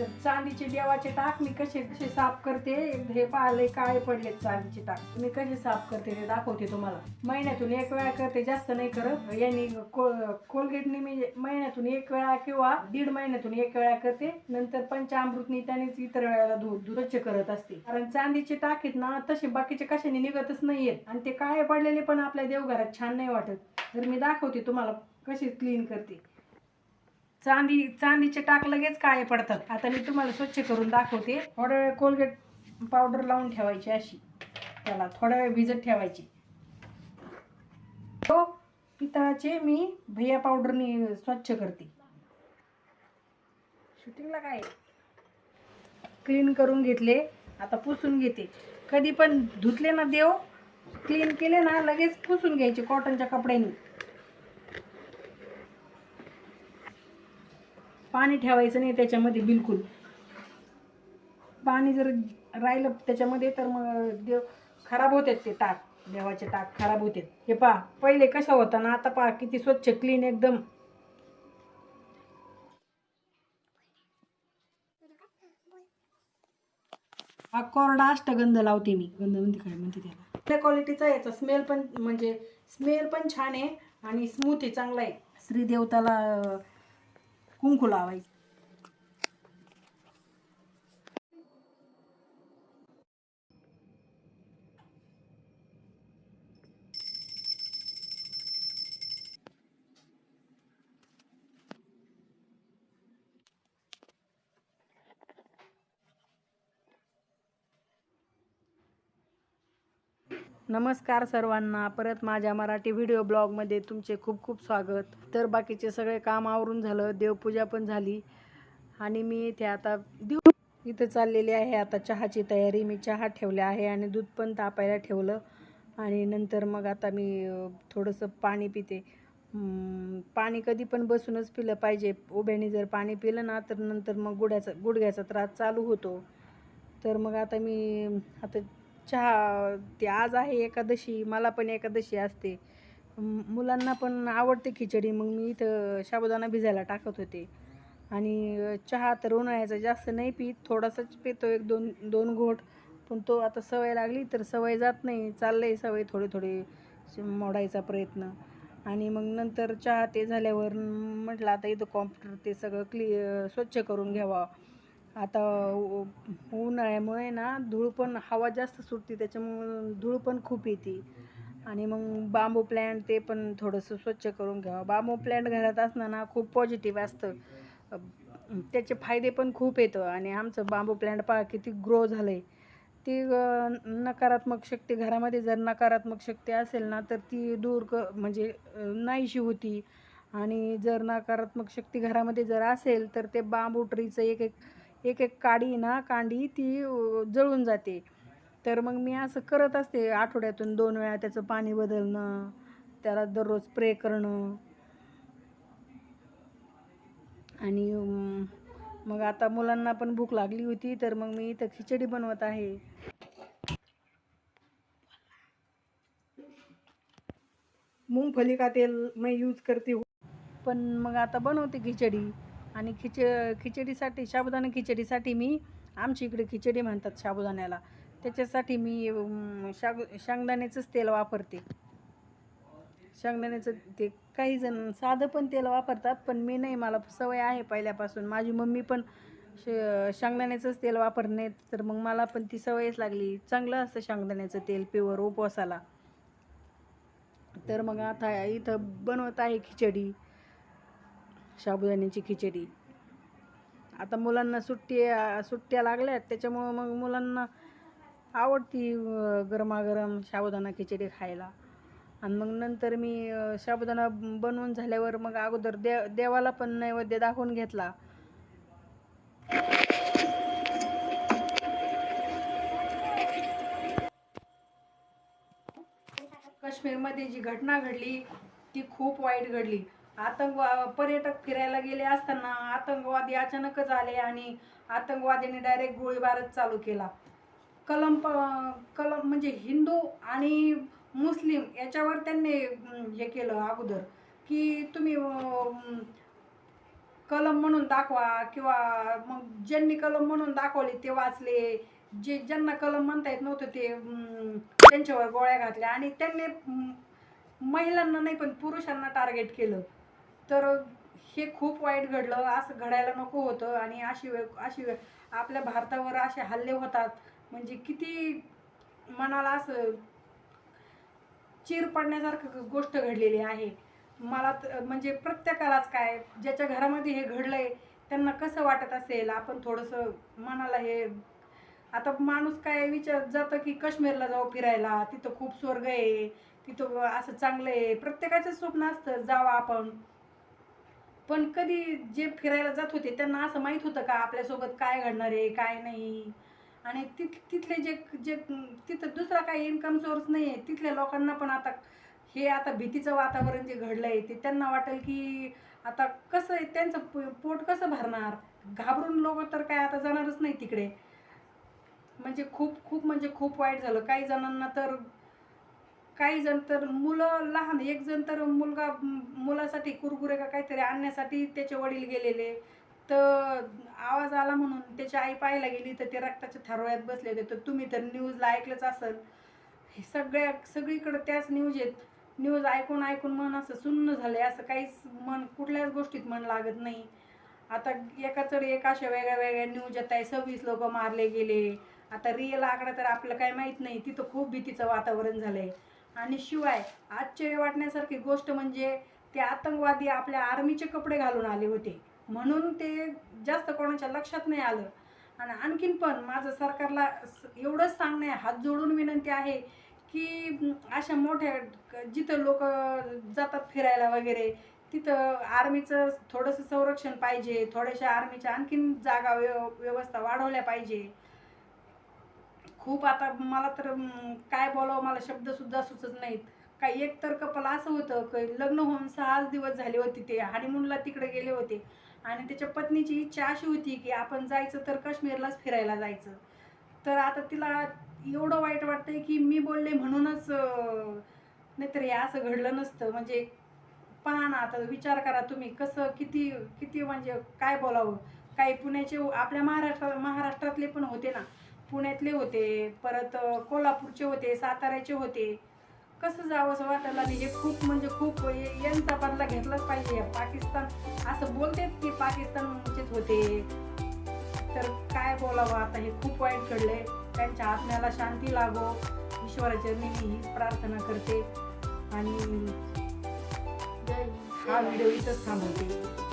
तर चांदीचे देवाचे टाक मी कसे कसे साफ करते हे पाहिले काळे पडलेत चांदीचे टाक. मी कसे साफ करते ते दाखवते तुम्हाला. महिन्यातून एक वेळा करते जास्त नाही करत. यांनी कोलगेटने मी महिन्यातून एक वेळा किंवा दीड महिन्यातून एक वेळा करते. नंतर पंचामृतनी त्यानेच इतर वेळेला धु स्वच्छ करत असते. कारण चांदीचे टाक आहेत ना तसे बाकीचे कशाने निघतच नाहीयेत. आणि ते काळे पडलेले पण आपल्या देवघरात छान नाही वाटत. तर मी दाखवते तुम्हाला कशी क्लीन करते. चांदी चांदीचे टाक लगेच काळे पडतात. आता मी तुम्हाला स्वच्छ करून दाखवते. थोडा वेळ कोलगेट पावडर लावून ठेवायची अशी. त्याला थोडा वेळ भिजत ठेवायची. तो पितळाचे मी भैया पावडरनी स्वच्छ करते. शूटिंगला काय क्लीन करून घेतले. आता पुसून घेते. कधी पण धुतले ना देव क्लीन केले ना लगेच पुसून घ्यायचे कॉटनच्या कपड्यांनी. पाणी ठेवायचं नाही त्याच्यामध्ये बिलकुल. पाणी जर राहिलं त्याच्यामध्ये तर मग देव खराब होतात ते ताक. देवाचे ताक खराब होतात. हे पहा पहिले कसा होता ना आता पहा किती स्वच्छ क्लीन एकदम. हा कोरडा अष्टगंध लावते मी. गंध म्हणते काय म्हणते त्याला? त्या क्वालिटीचा याचा स्मेल पण म्हणजे स्मेल पण छान आहे आणि स्मूथ आहे चांगला आहे. श्रीदेवताला कुंकू लावायचं. नमस्कार सर्वांना. परत माझ्या मराठी व्हिडिओ ब्लॉगमध्ये तुमचे खूप खूप स्वागत. तर बाकीचे सगळे काम आवरून झालं देवपूजा पण झाली. आणि मी इथे आता देव इथं चाललेली आहे. आता चहाची तयारी मी चहा ठेवला आहे आणि दूध पण तापायला ठेवलं. आणि नंतर मग आता मी थोडंसं पाणी पिते. पाणी कधी पण बसूनच पिलं पाहिजे. उभ्याने जर पाणी पिलं ना तर नंतर मग गुड्याचा गुडघ्याचा त्रास चालू होतो. तर मग आता मी आता चहा ते आज आहे एकादशी मला पण एकादशी असते. मुलांना पण आवडते खिचडी मग मी इथं साबुदाणा भिजायला टाकत होते. आणि चहा तर उन्हाळ्याचा जास्त नाही पीत थोडासाच पितो एक दोन दोन घोट. पण तो आता सवय लागली तर सवय जात नाही. चाललंय सवय थोडी थोडी मोडायचा प्रयत्न. आणि मग नंतर चहा ते झाल्यावर म्हटलं आता इथं कॉम्प्युटर ते सगळं क्लि स्वच्छ करून घ्यावा. आता उन्हाळ्यामुळे ना धूळ पण हवा जास्त सुटते त्याच्यामुळं धूळ पण खूप येते. आणि मग बांबू प्लॅन्ट ते पण थोडंसं स्वच्छ करून घ्यावं. बांबू प्लॅन्ट घरात असणं ना खूप पॉझिटिव्ह असतं. त्याचे फायदे पण खूप येतं. आणि आमचं बांबू प्लॅन्ट पहा किती ग्रो झालं आहे ती नकारात्मक शक्ती घरामध्ये जर नकारात्मक शक्ती असेल ना तर ती दूर क म्हणजे नाहीशी होती. आणि जर नकारात्मक शक्ती घरामध्ये जर असेल तर ते बांबू ट्रीचं एक एक एक एक काडी ना कांडी ती जळून जाते. तर मग मी असं करत असते आठवड्यातून दोन वेळा त्याचं पाणी बदलणं त्याला दररोज स्प्रे करणं. आणि मग आता मुलांना पण भूक लागली होती तर मग मी इथं खिचडी बनवत आहे. मूंगफली का तेल मी यूज करते. पण मग आता बनवते खिचडी. आणि खिच खिचडीसाठी साबुदाणा खिचडीसाठी मी आमच्या इकडे खिचडी म्हणतात साबुदाण्याला. त्याच्यासाठी मी शाग शेंगदाण्याचंच तेल वापरते. शेंगदाण्याचं ते काही जण साधं पण तेल वापरतात पण मी नाही मला सवय आहे पहिल्यापासून. माझी मम्मी पण श शेंगदाण्याचंच तेल वापरणे तर मग मला पण ती सवयच लागली. चांगलं असतं शेंगदाण्याचं तेल प्युअर उपवासाला. तर मग आता इथं बनवत आहे खिचडी. साबुदाण्याची खिचडी. आता मुलांना सुट्टी सुट्ट्या लागल्यात त्याच्यामुळं मग मुलांना आवडती गरमागरम साबुदाणा खिचडी खायला. आणि मग नंतर मी साबुदाणा बनवून झाल्यावर मग अगोदर दे देवाला पण नैवेद्य दाखवून घेतला. काश्मीरमध्ये जी घटना घडली ती खूप वाईट घडली. आतंकवा पर्यटक फिरायला गेले असताना आतंकवादी अचानकच आले आणि आतंकवाद्यांनी डायरेक्ट गोळीबारच चालू केला. कलम प कलम म्हणजे हिंदू आणि मुस्लिम याच्यावर त्यांनी हे केलं अगोदर की तुम्ही कलम म्हणून दाखवा किंवा मग ज्यांनी कलम म्हणून दाखवले ते वाचले. जे ज्यांना कलम म्हणता येत नव्हतं ते त्यांच्यावर गोळ्या घातल्या आणि त्यांनी महिलांना नाही पण पुरुषांना टार्गेट केलं. तर हे खूप वाईट घडलं. असं घडायला नको होतं. आणि अशी वेळ अशी वेळ आपल्या भारतावर असे हल्ले होतात. म्हणजे किती मनाला असं चीर पडण्यासारखं गोष्ट घडलेली आहे. मला म्हणजे प्रत्येकालाच काय ज्याच्या घरामध्ये हे घडलंय त्यांना कसं वाटत असेल? आपण थोडंसं मनाला हे आता माणूस काय विचार जातं की काश्मीरला जाऊ फिरायला. तिथं खूप स्वर्ग आहे. तिथं असं चांगलं आहे. प्रत्येकाचं स्वप्न असतं जावं आपण. पण कधी जे फिरायला जात होते त्यांना असं माहीत होतं का आपल्यासोबत काय घडणार आहे काय नाही? आणि तिथ तिथले जे जे तिथं दुसरा काही इन्कम सोर्स नाही आहे तिथल्या लोकांना पण आता हे आता भीतीचं वातावरण जे घडलं आहे ते त्यांना वाटेल की आता कसं आहे त्यांचं प- पोट कसं भरणार? घाबरून लोक तर काय आता जाणारच नाही तिकडे. म्हणजे खूप खूप म्हणजे खूप वाईट झालं. काही जणांना तर काही जण तर मुलं लहान एक जण तर मुलगा मुलासाठी कुरकुरे का काहीतरी आणण्यासाठी त्याचे वडील गेलेले. तर आवाज आला म्हणून त्याची आई पाहायला गेली तर ते रक्ताच्या थारोळ्यात बसले होते तर तुम्ही तर न्यूजला ऐकलंच असेल. हे सगळ्या सगळीकडे त्याच न्यूज आहेत. न्यूज ऐकून ऐकून मन असं सुन्न झालंय. असं काहीच मन कुठल्याच गोष्टीत मन लागत नाही. आता एकाच एक अशा वेगळ्या वेगळ्या न्यूज येत आहे. सव्वीस लोक मारले गेले. आता रिअल आकडा तर आपलं काही माहीत नाही. तिथं खूप भीतीचं वातावरण झालंय. आणि शिवाय आश्चर्य वाटण्यासारखी गोष्ट म्हणजे ते आतंकवादी आपल्या आर्मीचे कपडे घालून आले होते. म्हणून ते जास्त कोणाच्या लक्षात नाही आलं. आणि आणखीन पण माझं सरकारला एवढंच सांगणं आहे हात जोडून विनंती आहे की अशा मोठ्या जिथं लोक जातात फिरायला वगैरे तिथं आर्मीचं थोडंसं संरक्षण पाहिजे थोड्याशा आर्मीच्या आणखीन जागा व्यव व्यवस्था वाढवल्या पाहिजे. खूप आता मला तर काय बोलावं मला शब्दसुद्धा सुचत नाहीत. काही एक तर कपल असं होतं की लग्न होऊन सहाच दिवस झाले होते ते हनीमूनला तिकडे गेले होते. आणि त्याच्या पत्नीची इच्छा अशी होती की आपण जायचं तर काश्मीरलाच फिरायला जायचं. तर आता तिला एवढं वाईट वाटतंय की मी बोलले म्हणूनच नाहीतर हे असं घडलं नसतं. म्हणजे पहा ना आता विचार करा तुम्ही कसं किती किती म्हणजे काय बोलावं? काही पुण्याचे आपल्या महाराष्ट्र महाराष्ट्रातले पण होते ना. पुण्यातले होते परत कोल्हापूरचे होते साताऱ्याचे होते. कसं जावं असं वाटायला हे खूप म्हणजे खूप यांचा बदला घेतलाच पाहिजे. पाकिस्तान असं बोलतेच की पाकिस्तानचेच होते. तर काय बोलावं आता? हे खूप वाईट घडलंय. त्यांच्या आत्म्याला शांती लागो. ईश्वराच्या मी ही प्रार्थना करते. आणि हा व्हिडिओ इथंच थांबवते.